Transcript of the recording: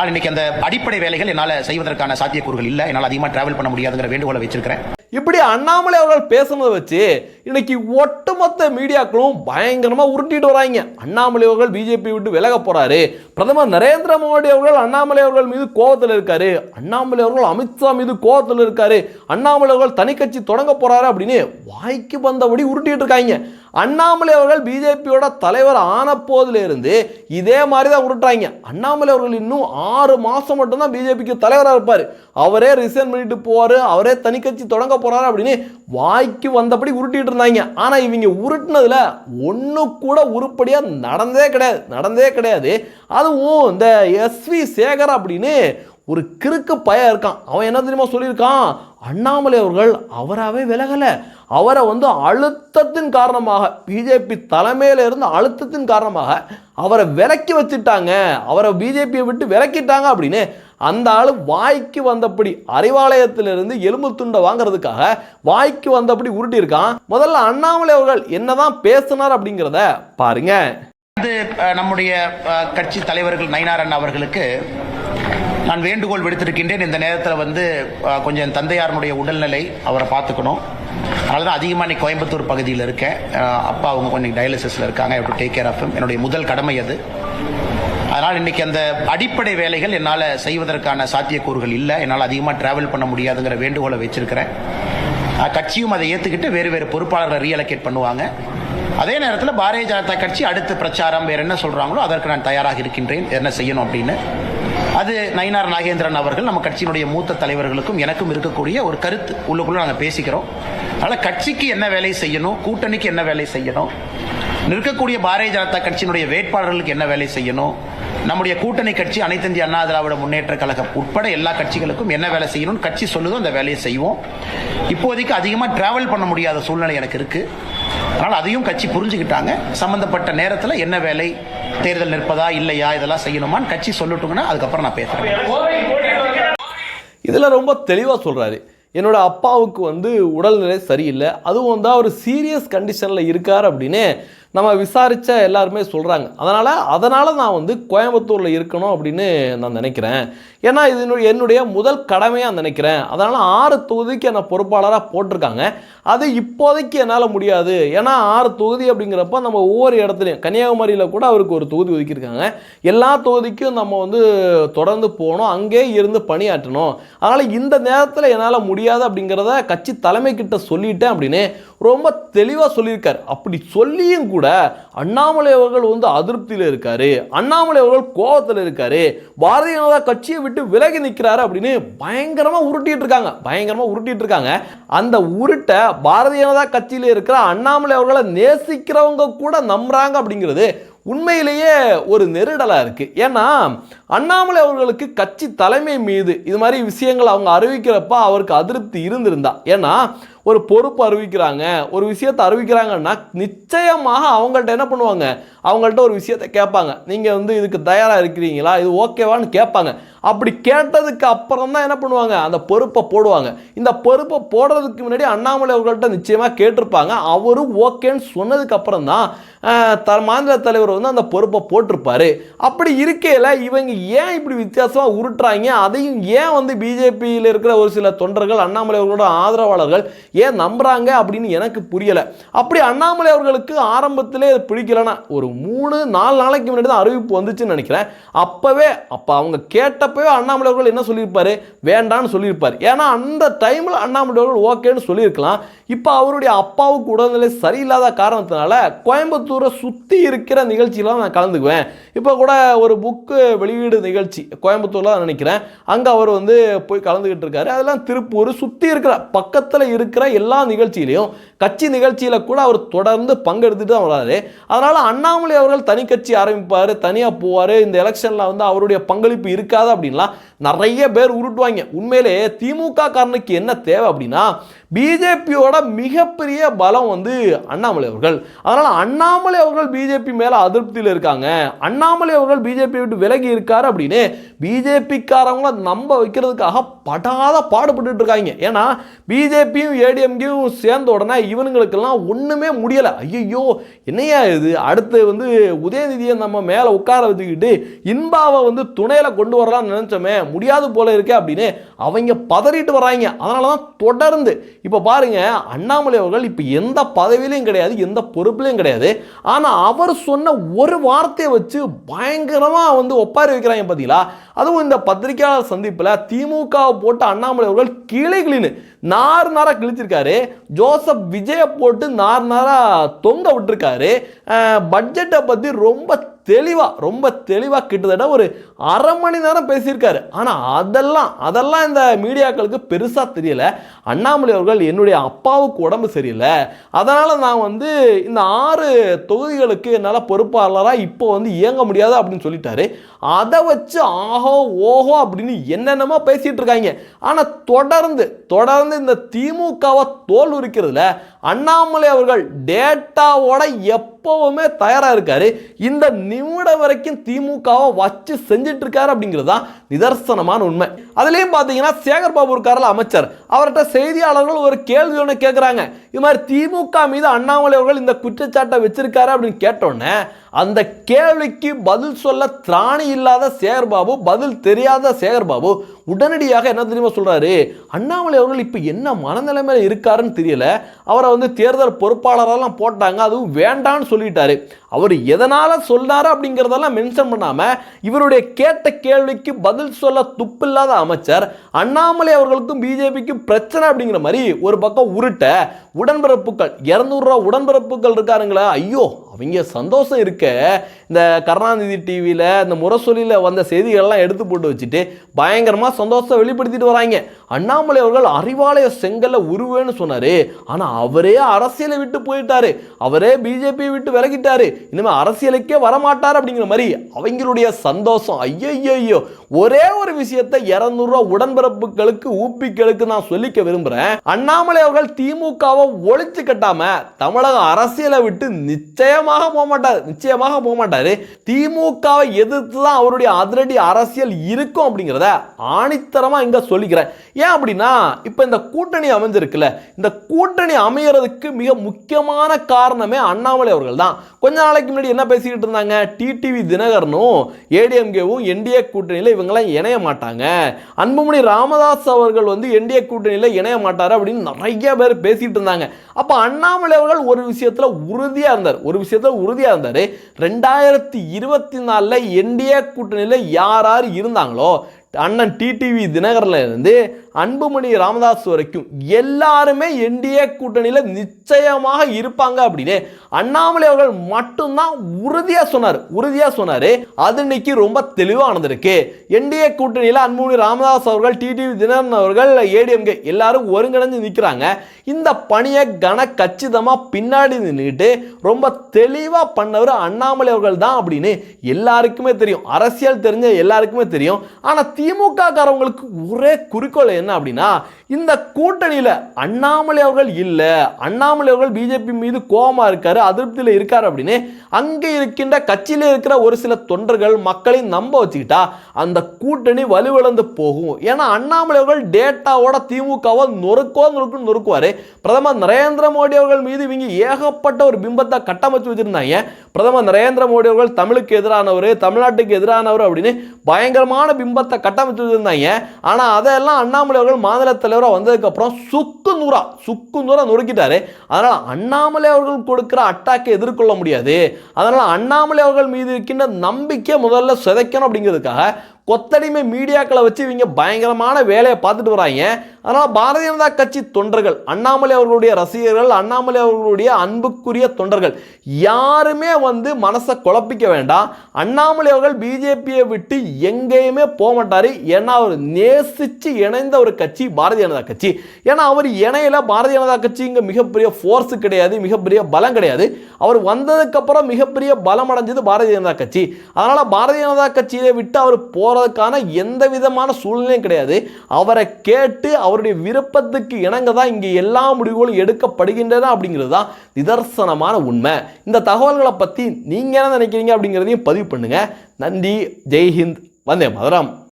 அதனால் இன்னைக்கு அந்த அடிப்படை வேலைகள் என்னால் செய்வதற்கான சாத்தியக்கூறுகள் இல்லை. என்னால் அதிகமாக டிராவல் பண்ண முடியாதுங்கிற வேண்டுகோளை வச்சிருக்கிறேன். இப்படி அண்ணாமலை அவர்கள் பேசுனதை வச்சு இன்னைக்கு ஒட்டுமொத்த மீடியாக்களும் பயங்கரமாக உருட்டிட்டு வராங்க. அண்ணாமலை அவர்கள் பிஜேபி விட்டு விலக போறாரு. பிரதமர் நரேந்திர மோடி அவர்கள் அண்ணாமலை அவர்கள் மீது கோவத்தில் இருக்காரு. அண்ணாமலை அவர்கள் அமித்ஷா மீது கோவத்தில் இருக்காரு. அண்ணாமலை அவர்கள் தனிக்கட்சி தொடங்க போறாரு அப்படின்னு வாய்க்கு வந்தபடி உருட்டிட்டு இருக்காங்க. அண்ணாமலை அவர்கள் பிஜேபியோட தலைவர் ஆன போதிலிருந்து இதே மாதிரி தான் உருட்டுறாங்க. அண்ணாமலை அவர்கள் இன்னும் ஆறு மாதம் மட்டும்தான் பிஜேபிக்கு தலைவராக இருப்பார். அவரே ரிசைன் பண்ணிட்டு போவார். அவரே தனிக்கட்சி தொடங்க போறாரு அப்படின்னு வாய்க்கு வந்தபடி உருட்டிட்டு இருந்தாங்க. ஆனா இவங்க உருட்டினதில் ஒன்று கூட உருப்படியாக நடந்தே கிடையாது. நடந்தே கிடையாது. அதுவும் இந்த எஸ்வி சேகர் அப்படின்னு ஒரு கிறுக்கு பையன் இருக்கான். அவன் என்ன தெரியுமா சொல்லியிருக்கான்? அண்ணாமலை அவர்கள் அவராகவே விலகலை. அவரை வந்து அழுத்தத்தின் காரணமாக பிஜேபி தலைமையிலிருந்து அழுத்தத்தின் காரணமாக அவரை விலக்கி வச்சுட்டாங்க. அவரை பிஜேபியை விட்டு விலக்கிட்டாங்க அப்படின்னு அந்த ஆள் வாய்க்கு வந்தபடி அறிவாலயத்திலிருந்து எலும்பு துண்டை வாங்குறதுக்காக வாய்க்கு வந்தபடி உருட்டியிருக்கான். முதல்ல அண்ணாமலை அவர்கள் என்னதான் பேசினார் அப்படிங்கிறத பாருங்க. இது நம்முடைய கட்சி தலைவர்கள் நயினாரன் அவர்களுக்கு நான் வேண்டுகோள் விடுத்திருக்கின்றேன். இந்த நேரத்தில் வந்து கொஞ்சம் என் தந்தையாரனுடைய உடல்நிலை அவரை பார்த்துக்கணும். அதனால தான் அதிகமாக இன்னைக்கு கோயம்புத்தூர் பகுதியில் இருக்கேன். அப்பா அவங்க கொஞ்சம் டயாலிசிஸில் இருக்காங்க. டு டேக் கேர் ஆஃப் என்னுடைய முதல் கடமை அது. அதனால் இன்னைக்கு அந்த அடிப்படை வேலைகள் என்னால் செய்வதற்கான சாத்தியக்கூறுகள் இல்லை. என்னால் அதிகமாக டிராவல் பண்ண முடியாதுங்கிற வேண்டுகோளை வச்சிருக்கிறேன். கட்சியும் அதை ஏற்றுக்கிட்டு வேறு வேறு பொறுப்பாளர்களை ரீஅலோகேட் பண்ணுவாங்க. அதே நேரத்தில் பாரதிய ஜனதா கட்சி அடுத்த பிரச்சாரம் வேறு என்ன சொல்கிறாங்களோ அதற்கு நான் தயாராக இருக்கின்றேன். என்ன செய்யணும் அப்படின்னு. அது நயினார் நாகேந்திரன் அவர்கள் நம்ம கட்சியினுடைய மூத்த தலைவர்களுக்கும் எனக்கும் இருக்கக்கூடிய ஒரு கருத்து உள்ளுக்குள்ள நாங்கள் பேசிக்கிறோம். அதனால் கட்சிக்கு என்ன வேலை செய்யணும் கூட்டணிக்கு என்ன வேலை செய்யணும் நிற்கக்கூடிய பாரதிய ஜனதா கட்சியினுடைய வேட்பாளர்களுக்கு என்ன வேலை செய்யணும் நம்முடைய கூட்டணி கட்சி அனைத்திந்திய அண்ணா திராவிட முன்னேற்ற கழகம் உட்பட எல்லா கட்சிகளுக்கும் என்ன வேலை செய்யணும்னு கட்சி சொல்லுதோ அந்த வேலையை செய்வோம். இப்போதைக்கு அதிகமாக டிராவல் பண்ண முடியாத சூழ்நிலை எனக்கு இருக்கு. அதனால் அதையும் கட்சி புரிஞ்சுக்கிட்டாங்க. சம்பந்தப்பட்ட நேரத்தில் என்ன வேலை? தேர்தல் நிற்பதா? இல்லையா? இதெல்லாம் செய்யணுமான்னு கட்சி சொல்லட்டுங்கன்னா அதுக்கப்புறம் நான் பேசுறேன். இதில் ரொம்ப தெளிவாக சொல்கிறாரு என்னோடய அப்பாவுக்கு வந்து உடல்நிலை சரியில்லை. அதுவும் வந்து அவர் சீரியஸ் கண்டிஷனில் இருக்கார் அப்படின்னு நம்ம விசாரித்த எல்லாருமே சொல்கிறாங்க அதனால் அதனால் நான் வந்து கோயம்புத்தூரில் இருக்கணும் அப்படின்னு நான் நினைக்கிறேன். ஏன்னா இது என்னுடைய- முதல் கடமையாக நினைக்கிறேன். அதனால் ஆறு தொகுதிக்கு என்னை பொறுப்பாளராக போட்டிருக்காங்க. அது இப்போதைக்கு என்னால் முடியாது. ஏன்னா ஆறு தொகுதி அப்படிங்கிறப்ப நம்ம ஒவ்வொரு இடத்துலையும் கன்னியாகுமரியில் கூட அவருக்கு ஒரு தொகுதி ஒதுக்கியிருக்காங்க. எல்லா தொகுதிக்கும் நம்ம வந்து தொடர்ந்து போகணும். அங்கே இருந்து பணியாற்றணும். அதனால் இந்த நேரத்தில் என்னால் முடியாது அப்படிங்கிறத கட்சி தலைமை கிட்ட சொல்லிட்டேன் அப்படின்னு ரொம்ப தெளிவாக சொல்லியிருக்கார். அப்படி சொல்லியும் கூட கூட அண்ணாமலை அவர்கள் வந்து அதிருப்தியில் இருக்காரு. அண்ணாமலை அவர்கள் கோபத்தில் இருக்காரு. பாரதிய ஜனதா கட்சியை விட்டு விலகி நிற்கிறாரு அப்படின்னு பயங்கரமாக உருட்டிட்டு இருக்காங்க. பயங்கரமாக உருட்டிட்டு இருக்காங்க. அந்த உருட்டை பாரதிய ஜனதா கட்சியில் இருக்கிற அண்ணாமலை அவர்களை நேசிக்கிறவங்க கூட நம்புறாங்க அப்படிங்கிறது உண்மையிலேயே ஒரு நெருடலாக இருக்குது ஏன்னா அண்ணாமலை அவர்களுக்கு கட்சி தலைமை மீது இது மாதிரி விஷயங்கள் அவங்க அறிவிக்கிறப்ப அவருக்கு அதிருப்தி இருந்திருந்தா. ஏன்னா ஒரு பொறுப்பு அறிவிக்கிறாங்க ஒரு விஷயத்தை அறிவிக்கிறாங்கன்னா நிச்சயமாக அவங்கள்ட்ட என்ன பண்ணுவாங்க? அவங்கள்ட்ட ஒரு விஷயத்தை கேட்பாங்க. நீங்கள் வந்து இதுக்கு தயாராக இருக்கிறீங்களா? இது ஓகேவான்னு கேட்பாங்க. அப்படி கேட்டதுக்கு அப்புறம் தான் என்ன பண்ணுவாங்க? அந்த பொறுப்பை போடுவாங்க. இந்த பொறுப்பை போடுறதுக்கு முன்னாடி அண்ணாமலை அவர்கள்ட்ட நிச்சயமாக கேட்டிருப்பாங்க. அவரும் ஓகேன்னு சொன்னதுக்கு அப்புறம் தான் த மாநில தலைவர் வந்து அந்த பொறுப்பை போட்டிருப்பாரு. அப்படி இருக்கையில் இவங்க ஏன் இப்படி வித்தியாசமாக உருட்டுறாங்க? அதையும் ஏன் வந்து பிஜேபியில் இருக்கிற ஒரு சில தொண்டர்கள் அண்ணாமலை அவர்களோட ஆதரவாளர்கள் ஏன் நம்புறாங்க அப்படின்னு எனக்கு புரியலை. அப்படி அண்ணாமலை அவர்களுக்கு ஆரம்பத்திலே பிடிக்கலன்னா ஒரு மூணு நாலு நாளைக்கு முன்னாடி தான் அறிவிப்பு வந்துச்சுன்னு நினைக்கிறேன். அப்போவே அப்போ அவங்க கேட்டப்பவே அண்ணாமலை அவர்கள் என்ன சொல்லியிருப்பாரு? வேண்டான்னு சொல்லியிருப்பார். ஏன்னா அந்த டைமில் அண்ணாமலை அவர்கள் ஓகேன்னு சொல்லியிருக்கலாம். இப்போ அவருடைய அப்பாவுக்கு உடல்நிலை சரியில்லாத காரணத்தினால கோயம்புத்தூரை சுற்றி இருக்கிற நிகழ்ச்சியெலாம் நான் கலந்துக்குவேன். இப்போ கூட ஒரு புக்கு வெளியீடு நிகழ்ச்சி கோயம்புத்தூர்ல நினைக்கிறேன். அங்கே அவர் வந்து போய் கலந்துக்கிட்டு இருக்காரு. அதெல்லாம் திருப்பூர் சுற்றி இருக்கிற பக்கத்தில் இருக்கிற எல்லா நிகழ்ச்சியிலையும் கட்சி நிகழ்ச்சியில் கூட அவர் தொடர்ந்து பங்கெடுத்துட்டு தான் வராரு. அதனால் அண்ணாமலை அவர்கள் தனி கட்சி ஆரம்பிப்பார் தனியாக போவார் இந்த எலெக்ஷனில் வந்து அவருடைய பங்களிப்பு இருக்காது அப்படின்லாம் நிறைய பேர் உருட்டுவாங்க. உண்மையிலே திமுக காரனுக்கு என்ன தேவை அப்படின்னா பிஜேபியோட மிகப்பெரிய பலம் வந்து அண்ணாமலை அவர்கள். அதனால் அண்ணாமலை அவர்கள் பிஜேபி மேலே அதிருப்தியில் இருக்காங்க. அண்ணாமலை அவர்கள் பிஜேபி விட்டு விலகி இருக்காரு அப்படின்னு பிஜேபிக்காரவங்கள நம்ப வைக்கிறதுக்காக படாத பாடுபட்டு இருக்காங்க. ஏன்னா பிஜேபியும் ஏடிஎம்கேயும் சேர்ந்த உடனே இவனுங்களுக்கெல்லாம் ஒன்றுமே முடியலை. ஐயோ என்னையா இது? அடுத்து வந்து உதயநிதியை நம்ம மேலே உட்கார வச்சுக்கிட்டு இன்பாவை வந்து துணையில் கொண்டு வரலாம்னு நினச்சோமே முடியாது போல இருக்கே அப்படின்னு அவங்க பதறிட்டு வராங்க. அதனால தான் தொடர்ந்து இப்போ பாருங்க அண்ணாமலை அவர்கள் இப்போ எந்த பதவியிலையும் கிடையாது எந்த பொறுப்புலையும் கிடையாது. ஆனால் அவர் சொன்ன ஒரு வார்த்தையை வச்சு பயங்கரமாக வந்து ஒப்பாரி வைக்கிறாங்க பார்த்தீங்களா அதுவும் இந்த பத்திரிகையாளர் சந்திப்பில் திமுகவை போட்டு அண்ணாமலை அவர்கள் கிளைகளின்னு நார் நாராக கிழிச்சிருக்காரு. ஜோசப் விஜயை போட்டு நார் நாராக தொங்க விட்டுருக்காரு. பட்ஜெட்டை பற்றி ரொம்ப தெளிவாக ரொம்ப தெளிவாக கிட்டத்தட்ட ஒரு அரை மணி நேரம் பேசியிருக்காரு. ஆனால் அதெல்லாம் அதெல்லாம் இந்த மீடியாக்களுக்கு பெருசாக தெரியல. அண்ணாமலை அவர்கள் என்னுடைய அப்பாவுக்கு உடம்பு சரியில்லை. அதனால் நான் வந்து இந்த ஆறு தொகுதிகளுக்கு என்னால் பொறுப்பாளராக இப்போ வந்து இயங்க முடியாது அப்படின்னு சொல்லிட்டாரு. அதை வச்சு ஆஹோ ஓஹோ அப்படின்னு என்னென்னமோ பேசிகிட்டு இருக்காங்க. ஆனால் தொடர்ந்து தொடர்ந்து இந்த திமுகவை தோல் உரிக்கிறதுல அண்ணாமலை அவர்கள் டேட்டாவோட எப்பவுமே தயாராக இருக்காரு. இந்த நிமிடம் வரைக்கும் திமுகவை வச்சு செஞ்சுட்டு இருக்காரு அப்படிங்கிறது தான் நிதர்சனமான உண்மை. அதுலேயும் பார்த்தீங்கன்னா சேகர் பாபு இருக்கார்ல அமைச்சர். அவர்கிட்ட செய்தியாளர்கள் ஒரு கேள்வி ஒன்று கேட்குறாங்க இது மாதிரி திமுக மீது அண்ணாமலை அவர்கள் இந்த குற்றச்சாட்டை வச்சிருக்காரு அப்படின்னு கேட்டோன்னே அந்த கேள்விக்கு பதில் சொல்ல திராணி இல்லாத சேகர்பாபு பதில் தெரியாத சேகர்பாபு உடனடியாக என்ன தெரியுமா சொல்றாரு? அண்ணாமலை அவர்கள் இப்போ என்ன மனநிலைமையில இருக்காருன்னு தெரியல. அவரை வந்து தேர்தல் பொறுப்பாளரெல்லாம் போட்டாங்க அதுவும் வேண்டான்னு சொல்லிட்டாரு. அவர் எதனால சொன்னார் அப்படிங்கிறதெல்லாம் மென்ஷன் பண்ணாம இவருடைய கேட்ட கேள்விக்கு பதில் சொல்ல துப்பில்லாத அமைச்சர் அண்ணாமலை அவர்களுக்கும் பிஜேபிக்கும் பிரச்சனை அப்படிங்கிற மாதிரி ஒரு பக்கம் உருட்ட உடன்பிறப்புகள். இரநூறுவா உடன்பிறப்புகள் இருக்காருங்களா? ஐயோ அவங்க சந்தோஷம் இருக்க இந்த கருணாநிதி டிவியில் இந்த முரசொலியில் வந்த செய்திகள்லாம் எடுத்து போட்டு வச்சுட்டு பயங்கரமாக சந்தோஷத்தை வெளிப்படுத்திட்டு வராங்க. அண்ணாமலை அவர்கள் அறிவாலய செங்கல்ல உருவேன்னு சொன்னார். ஆனால் அவரே அரசியலை விட்டு போயிட்டாரு. அவரே பிஜேபியை விட்டு விலகிட்டாரு. இனிமேல் அரசியலுக்கே வரமாட்டார் அப்படிங்கிற மாதிரி அவங்களுடைய சந்தோஷம். ஐயோ ஒரே ஒரு விஷயத்தை இரநூறுவா உடன்பிறப்புகளுக்கு ஊப்பிகளுக்கு நான் சொல்லிக்க விரும்புகிறேன் அண்ணாமலை அவர்கள் திமுகவை ஒழிச்சு கட்டாம தமிழக அரசியலை விட்டு நிச்சயமாக போக மாட்டார். நிச்சயமாக போக மாட்டாரு. திமுகவை எதிர்த்து தான் அவருடைய அதிரடி அரசியல் இருக்கும் அப்படிங்கிறத ஆணித்தரமா இங்க சொல்லிக்கிறேன். ஏன் அப்படின்னா இப்போ இந்த கூட்டணி அமைஞ்சிருக்குல்ல இந்த கூட்டணி அமையறதுக்கு மிக முக்கியமான காரணமே அண்ணாமலை அவர்கள் தான் கொஞ்ச நாளைக்கு முன்னாடி என்ன பேசிக்கிட்டு இருந்தாங்க? டிடிவி தினகரனும் ஏடிஎம்கேவும் என்டிஏ கூட்டணியில் இவங்கெல்லாம் இணைய மாட்டாங்க. அன்புமணி ராமதாஸ் அவர்கள் வந்து என்டிஏ கூட்டணியில் இணைய மாட்டார் அப்படின்னு நிறைய பேர் பேசிகிட்டு இருந்தாங்க. அப்போ அண்ணாமலை அவர்கள் ஒரு விஷயத்தில் உறுதியாக இருந்தார். ஒரு விஷயத்தில் உறுதியாக இருந்தார். ரெண்டாயிரத்தி இருபத்தி நாலில் என்டிஏ கூட்டணியில் யார் யார் இருந்தாங்களோ அண்ணன் டிடிவி தினகரில் இருந்து அன்புமணி ராமதாஸ் வரைக்கும் எல்லாருமே என்டிஏ கூட்டணியில் நிச்சயமாக இருப்பாங்க அப்படின்னு அண்ணாமலை அவர்கள் மட்டும்தான் உறுதியாக சொன்னார். உறுதியாக சொன்னார். அது இன்னைக்கு ரொம்ப தெளிவாக நடந்திருக்கு. என்டிஏ கூட்டணியில் அன்புமணி ராமதாஸ் அவர்கள் டிடிவி தினகரன் அவர்கள் ஏடிஎம்கே எல்லாரும் ஒருங்கிணைஞ்சு நிற்கிறாங்க இந்த பணியை கன கச்சிதமாக பின்னாடி நின்றுட்டு ரொம்ப தெளிவாக பண்ணவர் அண்ணாமலை அவர்கள் தான் அப்படின்னு எல்லாருக்குமே தெரியும். அரசியல் தெரிஞ்ச எல்லாருக்குமே தெரியும். ஆனால் திமுக காரவங்களுக்கு ஒரே குறிக்கோள் என்ன அப்படின்னா இந்த கூட்டணியில் அண்ணாமலை அவர்கள் இல்லை அண்ணாமலை அவர்கள் பிஜேபி மீது கோபமா இருக்காரு அதிருப்தியில் இருக்காரு அப்படின்னு அங்கே இருக்கின்ற கட்சியில் இருக்கிற ஒரு சில தொண்டர்கள் மக்களை நம்ப வச்சுக்கிட்டா அந்த கூட்டணி வலுவிழந்து போகும். ஏன்னா அண்ணாமலை அவர்கள் டேட்டாவோட திமுகவை நொறுக்கோ நொறுக்கு நொறுக்குவார். பிரதமர் நரேந்திர மோடி அவர்கள் மீது இவங்க ஏகப்பட்ட ஒரு பிம்பத்தை கட்டமைச்சு வச்சிருந்தாங்க. பிரதமர் நரேந்திர மோடி அவர்கள் தமிழுக்கு எதிரானவர் தமிழ்நாட்டுக்கு எதிரானவர் அப்படின்னு பயங்கரமான பிம்பத்தை கட்டமைச்சு ஆனால் ஆனா அதெல்லாம் அண்ணாமலை அவர்கள் மாநில தலைவராக வந்ததுக்கப்புறம் சுக்கு நூறா சுக்கு நூறா நொறுக்கிட்டாரு. அதனால் அண்ணாமலை அவர்கள் கொடுக்குற அட்டாக்கை எதிர்கொள்ள முடியாது. அதனால் அண்ணாமலை அவர்கள் மீது இருக்கின்ற நம்பிக்கை முதல்ல சிதைக்கணும் அப்படிங்கிறதுக்காக கொத்தடிமை மீடியாக்களை வச்சு இவங்க பயங்கரமான வேலையை பார்த்துட்டு வராங்க. அதனால் பாரதிய ஜனதா கட்சி தொண்டர்கள் அண்ணாமலை அவர்களுடைய ரசிகர்கள் அண்ணாமலை அவர்களுடைய அன்புக்குரிய தொண்டர்கள் யாருமே வந்து மனசை குழப்பிக்க வேண்டாம். அண்ணாமலை அவர்கள் பிஜேபியை விட்டு எங்கேயுமே போக மாட்டார். ஏன்னா அவர் நேசித்து இணைந்த ஒரு கட்சி பாரதிய ஜனதா கட்சி. ஏன்னா அவர் இணையில பாரதிய ஜனதா கட்சி இங்கே மிகப்பெரிய ஃபோர்ஸ் கிடையாது மிகப்பெரிய பலம் கிடையாது. அவர் வந்ததுக்கப்புறம் மிகப்பெரிய பலம் அடைஞ்சது பாரதிய ஜனதா கட்சி. அதனால் பாரதிய ஜனதா கட்சியை விட்டு அவர் போ போகிறதுக்கான எந்த விதமான சூழ்நிலையும் கிடையாது. அவரை கேட்டு அவருடைய விருப்பத்துக்கு இணங்க தான் இங்கே எல்லா முடிவுகளும் எடுக்கப்படுகின்றன அப்படிங்கிறது தான் நிதர்சனமான உண்மை. இந்த தகவல்களை பற்றி நீங்கள் என்ன நினைக்கிறீங்க அப்படிங்கிறதையும் பதிவு பண்ணுங்கள் நன்றி. ஜெய்ஹிந்த். வந்தே மதுரம்.